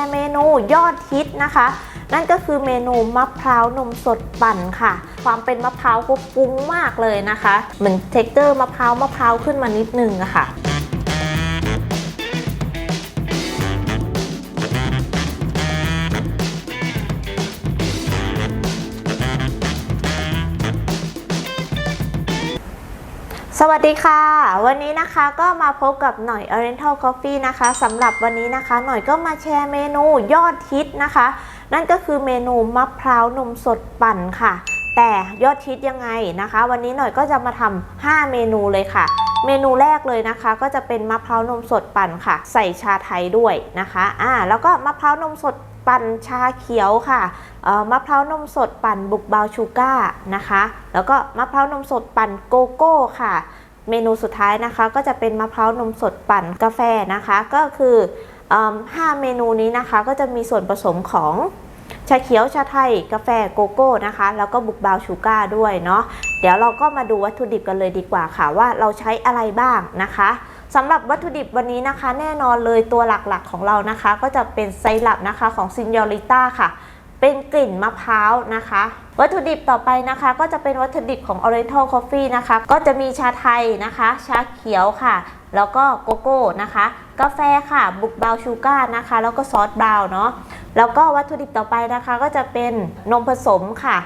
ร์เมนูยอดฮิตนะคะ นั่นก็คือเมนูมะพร้าวนมสดปั่นค่ะ ความเป็นมะพร้าวก็ฟุ้งมากเลยนะคะ เหมือนเท็กเจอร์มะพร้าวมะพร้าวขึ้นมานิดนึงอะค่ะ วัสดีค่ะ วันนี้นะคะก็มาพบกับหน่อย Oriental Coffee นะคะสำหรับวันนี้นะคะ หน่อยก็มาแชร์เมนูยอดฮิตนะคะ นั่นก็คือเมนูมะพร้าวนมสดปั่นค่ะ แต่ยอดฮิตยังไงนะคะ วันนี้หน่อยก็จะมาทำ5เมนูเลยค่ะ เมนูแรกเลยนะคะ ก็จะเป็นมะพร้าวนมสดปั่นค่ะ ใส่ชาไทยด้วยนะคะอ่าแล้วก็มะพร้าวนมสด ปั่นชาเขียวค่ะมะพร้าวนมสดปั่นบุกบาวชูก้านะคะ แล้วก็มะพร้าวนมสดปั่นโกโก้ค่ะ เมนูสุดท้ายนะคะ ก็จะเป็นมะพร้าวนมสดปั่นกาแฟนะคะ ก็คือห้าเมนูนี้นะคะก็จะมีส่วนผสมของชาเขียวชาไทยกาแฟโกโก้นะคะ แล้วก็บุกบาวชูก้าด้วยเนาะเดี๋ยวเราก็มาดูวัตถุดิบกันเลยดีกว่าค่ะว่าเราใช้อะไรบ้างนะคะ สำหรับวัตถุดิบวันนี้นะคะ แน่นอนเลยตัวหลักๆของเรานะคะ ก็จะเป็นไซรัปนะคะของซินยอริต้าค่ะ เป็นกลิ่นมะพร้าวนะคะ วัตถุดิบต่อไปนะคะ ก็จะเป็นวัตถุดิบของ Oriental Coffee นะคะ ก็จะมีชาไทยนะคะ ชาเขียวค่ะ แล้วก็โกโก้นะคะ กาแฟค่ะ บุกบาวชูการ์นะคะ แล้วก็ซอสบราวเนาะแล้วก็วัตถุดิบต่อไปนะคะ ก็จะเป็นนมผสมค่ะ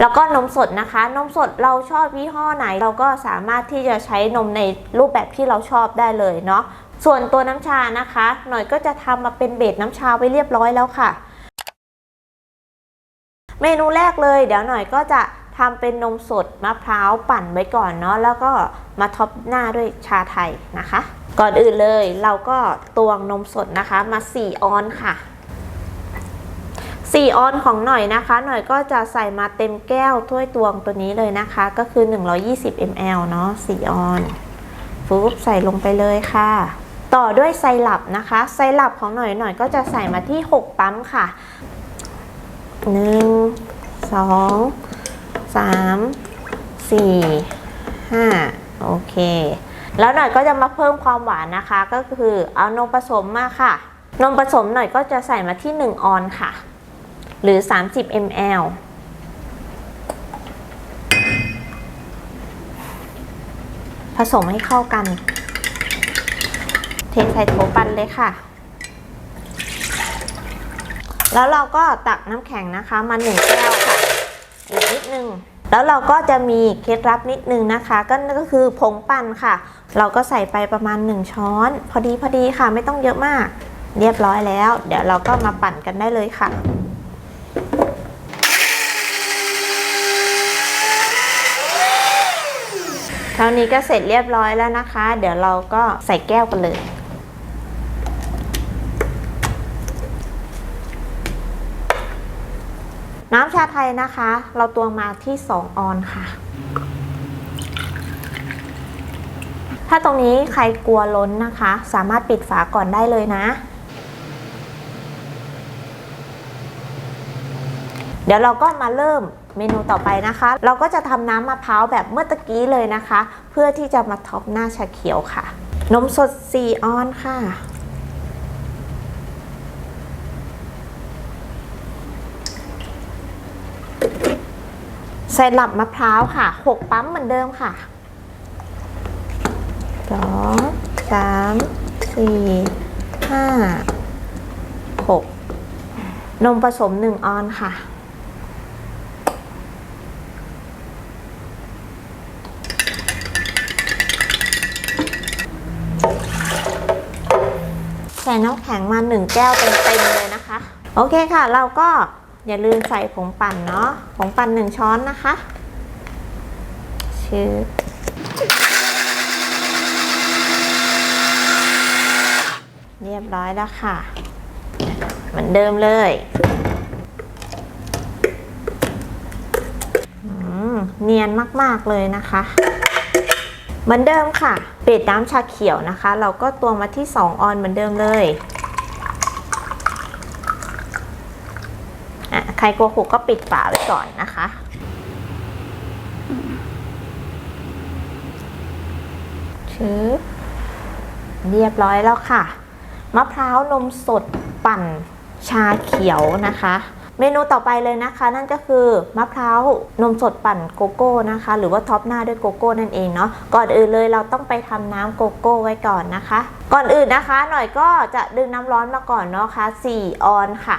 แล้วก็นมสดนะคะ นมสดเราชอบยี่ห้อไหน เราก็สามารถที่จะใช้นมในรูปแบบที่เราชอบได้เลยเนาะส่วนตัวน้ำชานะคะ หน่อยก็จะทำมาเป็นเบสน้ำชาไว้เรียบร้อยแล้วค่ะ เมนูแรกเลยเดี๋ยวหน่อยก็จะทำเป็นนมสดมะพร้าวปั่นไว้ก่อนเนาะแล้วก็มาท็อปหน้าด้วยชาไทยนะคะ ก่อนอื่นเลยเราก็ตวงนมสดนะคะมา 4 ออนค่ะ 4 ออนของหน่อยนะคะ หน่อยก็จะใส่มาเต็มแก้วถ้วยตวงตัวนี้เลยนะคะ ก็คือ 120 ml เนาะ4ออนฟุบใส่ลงไปเลยค่ะ ต่อด้วยไซรัปนะคะ ไซรัปของหน่อยหน่อยก็จะใส่มาที่ 6 ปั๊มค่ะหนึ่งสองสามสี่ห้าโอเค แล้วหน่อยก็จะมาเพิ่มความหวานนะคะ ก็คือเอานมผสมมาค่ะ นมผสมหน่อยก็จะใส่มาที่ 1 ออนค่ะ หรือ 30 ml ผสมให้เข้ากัน เทใส่โถปันเลยค่ะ แล้วเราก็ตักน้ำแข็งนะคะมาหนึ่งแก้วค่ะ อีกนิดนึง แล้วเราก็จะมีเคล็ดลับนิดนึงนะคะ ก็นั่นก็คือผงปั่นค่ะ เราก็ใส่ไปประมาณ 1 ช้อน พอดีพอดีค่ะไม่ต้องเยอะมาก เรียบร้อยแล้ว เดี๋ยวเราก็มาปั่นกันได้เลยค่ะ ท่านี้ก็เสร็จเรียบร้อยแล้วนะคะ เดี๋ยวเราก็ใส่แก้วกันเลยน้ำชาไทยนะคะ เราตวงมาที่ 2 ออนค่ะ ถ้าตรงนี้ใครกลัวล้นนะคะ สามารถปิดฝาก่อนได้เลยนะ เดี๋ยวเราก็มาเริ่ม เมนูต่อไปนะคะ เราก็จะทำน้ำมะพร้าวแบบเมื่อตะกี้เลยนะคะ เพื่อที่จะมาท็อปหน้าชาเขียวค่ะ นมสด 4 ออนค่ะ ใส่หลับมะพร้าวค่ะ 6 ปั๊มเหมือนเดิมค่ะสองสามสี่ห้าหกนมผสม 1 ออนค่ะ ส่น้ำแข็งมา 1 แก้วเต็มๆเลยนะคะ โอเคค่ะ เราก็อย่าลืมใส่ผงปั่นเนาะผงปั่น1ช้อนนะคะชื่อเรียบร้อยแล้วค่ะ เหมือนเดิมเลยเนียนมาก ๆ เลยนะคะ เหมือนเดิมค่ะ เปิดน้ำชาเขียวนะคะ เราก็ตวงมาที่ 2 ออนเหมือนเดิมเลยอะใครกลัวหกก็ปิดฝาไว้ก่อนนะคะชื้อเรียบร้อยแล้วค่ะ มะพร้าวนมสดปั่นชาเขียวนะคะ เมนูต่อไปเลยนะคะ นั่นก็คือมะพร้าวนมสดปั่นโกโก้นะคะ หรือว่าท็อปหน้าด้วยโกโก้นั่นเองเนาะก่อนอื่นเลยเราต้องไปทำน้ำโกโก้ไว้ก่อนนะคะ ก่อนอื่นนะคะ หน่อยก็จะดึงน้ำร้อนมาก่อนเนาะค่ะ4ออนค่ะ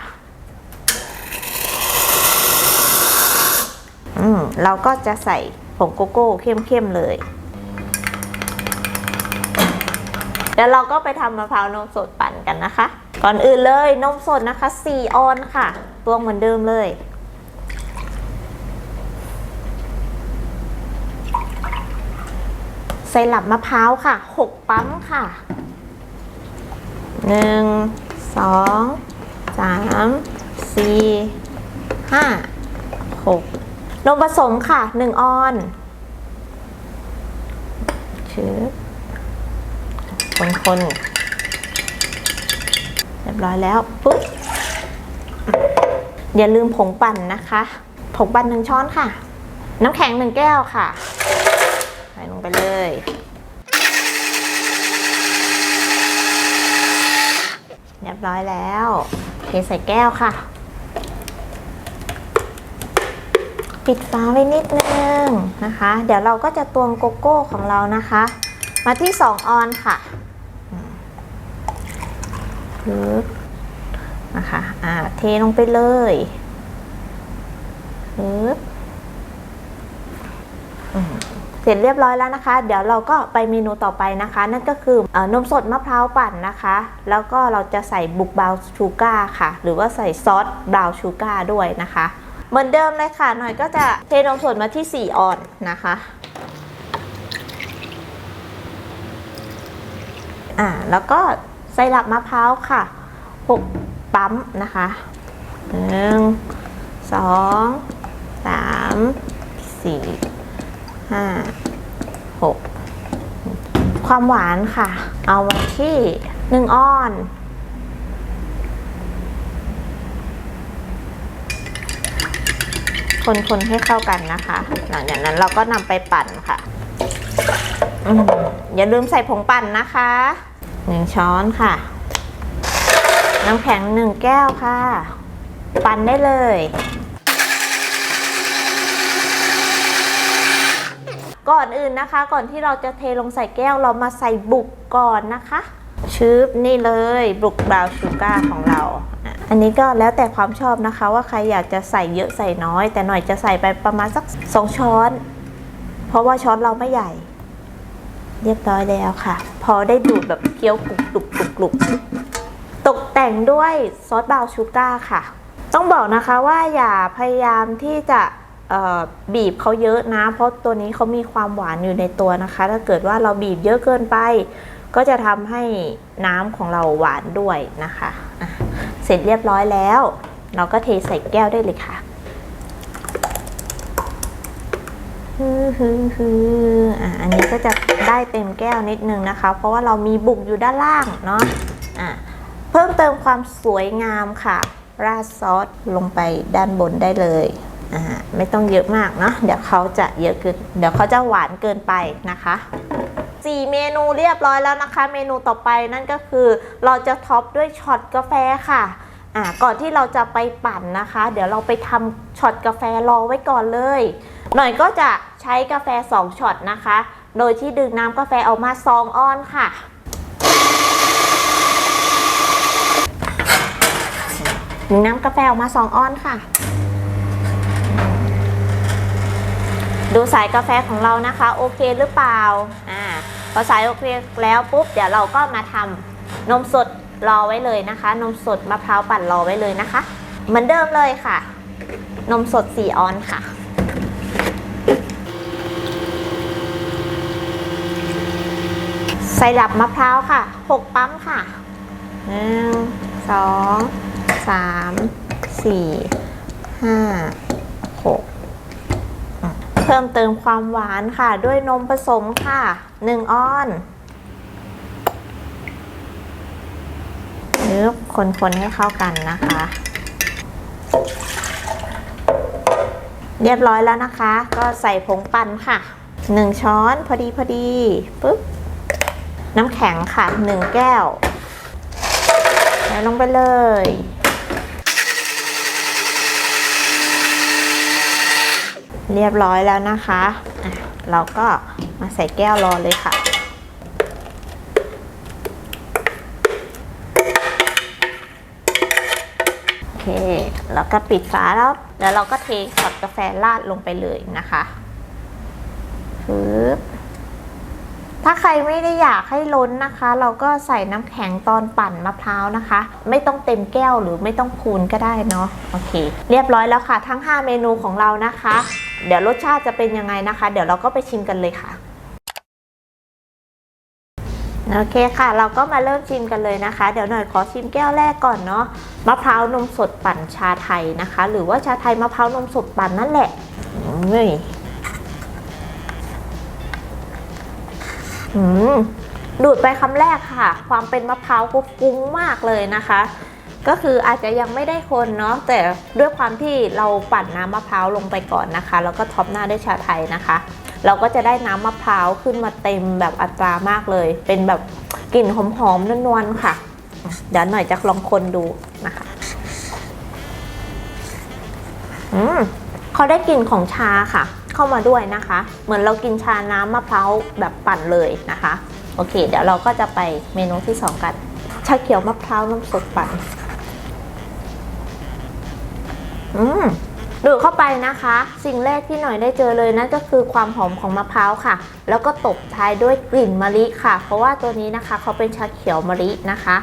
อืมเราก็จะใส่ผงโกโก้เข้มๆเลย เดี๋ยวเราก็ไปทำมะพร้าวนมสดปั่นกันนะคะ ก่อนอื่นเลยนมสดนะคะ 4 ออนค่ะตวงเหมือนเดิมเลย ใส่หลับมะพร้าวค่ะ 6 ปั๊มค่ะ 1 2 3 4 5 6 นมผสมค่ะ 1 ออนชื้อ คนๆ เรียบร้อยแล้วปุ๊บอย่าลืมผงปั่นนะคะ ผงปั่นหนึ่งช้อนค่ะ น้ำแข็งหนึ่งแก้วค่ะ ใส่ลงไปเลย เรียบร้อยแล้ว เทใส่แก้วค่ะ ปิดฝาไว้นิดนึงนะคะ เดี๋ยวเราก็จะตวงโกโก้ของเรานะคะ มาที่ 2 ออนค่ะ ปึ๊บนะคะอ่าเทลงไปเลยปึ๊บเสร็จเรียบร้อยแล้วนะคะ เดี๋ยวเราก็ไปเมนูต่อไปนะคะ นั่นก็คืออนมสดมะพร้าวปั่นนะคะ แล้วก็เราจะใส่บุกบาวชูการ์ค่ะ หรือว่าใส่ซอสบราวชูการ์ด้วยนะคะ เหมือนเดิมเลยค่ะ หน่อยก็จะเทนมสดมาที่ 4 ออนนะคะอ่าแล้วก็ ไซรัปมะพร้าวค่ะ 6 ปั๊มนะคะหนึ่งสองสามสี่ห้าหกความหวานค่ะ เอาไว้ที่1ออนคนๆให้เข้ากันนะคะ หลังจากนั้นเราก็นำไปปั่นค่ะออย่าลืมใส่ผงปั่นนะคะ หนึ่งช้อนค่ะ น้ำแข็งหนึ่งแก้วค่ะ ปั่นได้เลย ก่อนอื่นนะคะ ก่อนที่เราจะเทลงใส่แก้วเรามาใส่บุกก่อนนะคะ ชืบนี่เลยบุกบราวน์ชูการ์ของเรา อันนี้ก็แล้วแต่ความชอบนะคะ ว่าใครอยากจะใส่เยอะใส่น้อย แต่หน่อยจะใส่ไปประมาณสักสองช้อน เพราะว่าช้อนเราไม่ใหญ่ เรียบร้อยแล้วค่ะ พอได้ดูดแบบเคี้ยวกรุบกรุบกรุบกรุบตกแต่งด้วยซอสบราวน์ชูการ์ค่ะ ต้องบอกนะคะว่าอย่าพยายามที่จะบีบเขาเยอะนะ เพราะตัวนี้เขามีความหวานอยู่ในตัวนะคะ ถ้าเกิดว่าเราบีบเยอะเกินไป ก็จะทำให้น้ำของเราหวานด้วยนะคะะเสร็จเรียบร้อยแล้ว เราก็เทใส่แก้วได้เลยค่ะ ฮือฮือฮืออะอันนี้ก็จะได้เต็มแก้วนิดนึงนะคะ เพราะว่าเรามีบุกอยู่ด้านล่างเนาะอะเพิ่มเติมความสวยงามค่ะ ราดซอสลงไปด้านบนได้เลยอ่าไม่ต้องเยอะมากเนาะเดี๋ยวเขาจะเยอะเกินเดี๋ยวเขาจะหวานเกินไปนะคะ4เมนูเรียบร้อยแล้วนะคะ เมนูต่อไปนั่นก็คือ เราจะท็อปด้วยช็อตกาแฟค่ะอ่าก่อนที่เราจะไปปั่นนะคะ เดี๋ยวเราไปทำช็อตกาแฟรอไว้ก่อนเลย หน่อยก็จะ ใช้กาแฟ 2ช็อตนะคะ โดยที่ดึงน้ำกาแฟออกมา2ออนค่ะ ดึงน้ำกาแฟออกมา 2ออนค่ะ ดูสายกาแฟของเรานะคะ โอเคหรือเปล่า อ่า พอสายโอเคแล้วปุ๊บ เดี๋ยวเราก็มาทำนมสดรอไว้เลยนะคะ นมสดมะพร้าวปั่นรอไว้เลยนะคะ เหมือนเดิมเลยค่ะ นมสด4ออนค่ะ ใส่หลับมะพร้าวค่ะ 6 ปั๊มค่ะ 1 2 3 4 5 6 เพิ่มเติมความหวานค่ะ ด้วยนมผสมค่ะ 1ออนนึบคนๆให้เข้ากันนะคะ เรียบร้อยแล้วนะคะ ก็ใส่ผงปั่นค่ะ 1 ช้อนพอดีพอดีปุ๊บ น้ำแข็งค่ะหนึ่งแก้ว แล้วลงไปเลย เรียบร้อยแล้วนะคะเราก็มาใส่แก้วรอเลยค่ะโอเค แล้วก็ปิดฝาแล้ว แล้วเราก็เทช็อตกาแฟราดลงไปเลยนะคะปึ๊บาใครไม่ได้อยากให้ล้นนะคะ เราก็ใส่น้ำแข็งตอนปั่นมะพร้าวนะคะ ไม่ต้องเต็มแก้วหรือไม่ต้องพูนก็ได้เนาะโอเค เรียบร้อยแล้วค่ะ ทั้ง 5 เมนูของเรานะคะ เดี๋ยวรสชาติจะเป็นยังไงนะคะ เดี๋ยวเราก็ไปชิมกันเลยค่ะโอเคค่ะ เราก็มาเริ่มชิมกันเลยนะคะ เดี๋ยวหน่อยขอชิมแก้วแรกก่อนเนาะมะพร้าวนมสดปั่นชาไทยนะคะ หรือว่าชาไทยมะพร้าวนมสดปั่นนั่นแหละนี่ ดูดไปคำแรกค่ะ ความเป็นมะพร้าวก็ฟุ้งมากเลยนะคะ ก็คืออาจจะยังไม่ได้คนเนาะแต่ด้วยความที่เราปั่นน้ำมะพร้าวลงไปก่อนนะคะ แล้วก็ท็อปหน้าด้วยชาไทยนะคะ เราก็จะได้น้ำมะพร้าวขึ้นมาเต็มแบบอัตรามากเลย เป็นแบบกลิ่นหอมๆนวลๆค่ะ เดี๋ยวหน่อยจะลองคนดูนะคะอืมเขาได้กลิ่นของชาค่ะ เข้ามาด้วยนะคะ เหมือนเรากินชาน้ำมะพร้าวแบบปั่นเลยนะคะ โอเค เดี๋ยวเราก็จะไปเมนูที่สองกัน ชาเขียวมะพร้าวนมสดปั่นอืมดูเข้าไปนะคะ สิ่งแรกที่หน่อยได้เจอเลยนั่นก็คือความหอมของมะพร้าวค่ะ แล้วก็ตบท้ายด้วยกลิ่นมะลิค่ะ เพราะว่าตัวนี้นะคะเขาเป็นชาเขียวมะลินะคะ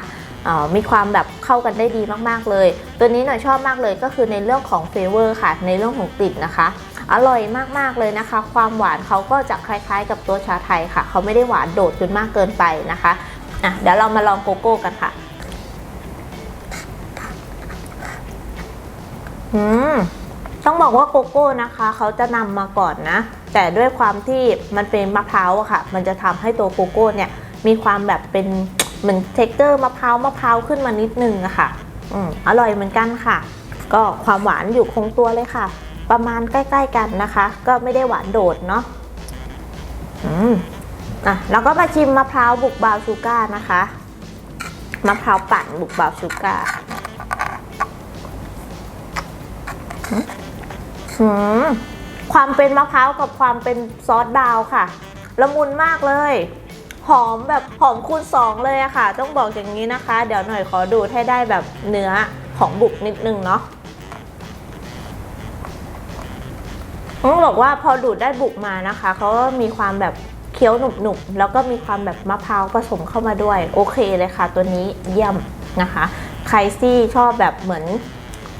มีความแบบเข้ากันได้ดีมากๆเลย ตัวนี้หน่อยชอบมากเลยก็คือในเรื่องของเฟเวอร์ค่ะ ในเรื่องของกลิ่นนะคะ อร่อยมากๆเลยนะคะ ความหวานเขาก็จะคล้ายๆ กับตัวชาไทยค่ะ เขาไม่ได้หวานโดดจนมากเกินไปนะคะอะเดี๋ยวเรามาลองโกโก้กันค่ะอืมต้องบอกว่าโกโก้นะคะ เขาจะนำมาก่อนนะ แต่ด้วยความที่มันเป็นมะพร้าวอะค่ะ มันจะทำให้ตัวโกโก้เนี่ยมีความแบบเป็นเหมือนเท็กเจอร์มะพร้าวมะพร้าวขึ้นมานิดนึงอะค่ะ อืมอร่อยเหมือนกันค่ะ ก็ความหวานอยู่คงตัวเลยค่ะ ประมาณใกล้ ๆ กันนะคะ ก็ไม่ได้หวานโดดเนาะอืมอะแล้วก็มาชิมมะพร้าวบุกบาวชูการ์นะคะมะพร้าวปั่นบุกบาวชูการ์หืมความเป็นมะพร้าวกับความเป็นซอสดาวค่ะ ละมุนมากเลย หอมแบบหอมคูณสองเลยอะค่ะ ต้องบอกอย่างนี้นะคะ เดี๋ยวหน่อยขอดูดให้ได้แบบเนื้อของบุกนิดนึงเนาะ ต้องบอกว่าพอดูดได้บุกมานะคะเขาก็มีความแบบเคี้ยวหนุบๆแล้วก็มีความแบบมะพร้าวผสมเข้ามาด้วย โอเคเลยค่ะ ตัวนี้เยี่ยมนะคะ ใครที่ชอบแบบเหมือน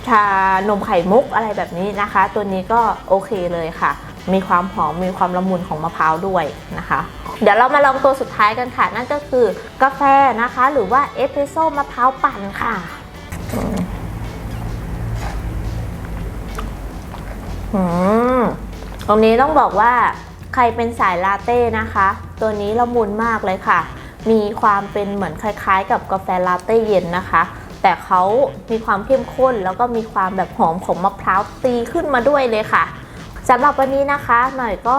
ชานมไข่มุกอะไรแบบนี้นะคะ ตัวนี้ก็โอเคเลยค่ะ มีความหอมมีความละมุนของมะพร้าวด้วยนะคะ เดี๋ยวเรามาลองตัวสุดท้ายกันค่ะ นั่นก็คือกาแฟนะคะ หรือว่าเอสเปรสโซ่มะพร้าวปั่นค่ะ อืมตรงนี้ต้องบอกว่าใครเป็นสายลาเต้นะคะ ตัวนี้ละมุนมากเลยค่ะ มีความเป็นเหมือนคล้ายๆ กับกาแฟลาเต้เย็นนะคะ แต่เขามีความเข้มข้น แล้วก็มีความแบบหอมของมะพร้าวตีขึ้นมาด้วยเลยค่ะสำหรับวันนี้นะคะ หน่อยก็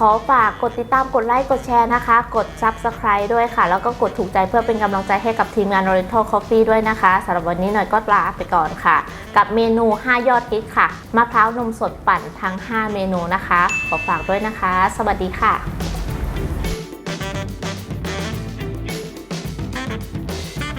ขอฝากกดติดตามกดไลค์กดแชร์นะคะ กด Subscribe ด้วยค่ะ แล้วก็กดถูกใจเพื่อเป็นกำลังใจให้กับทีมงาน Oriental Coffee ด้วยนะคะสำหรับวันนี้หน่อยก็ลาไปก่อนค่ะ กับเมนู 5 ยอดฮิตค่ะมะพร้าวนมสดปั่นทั้ง 5 เมนูนะคะ ขอฝากด้วยนะคะ สวัสดีค่ะ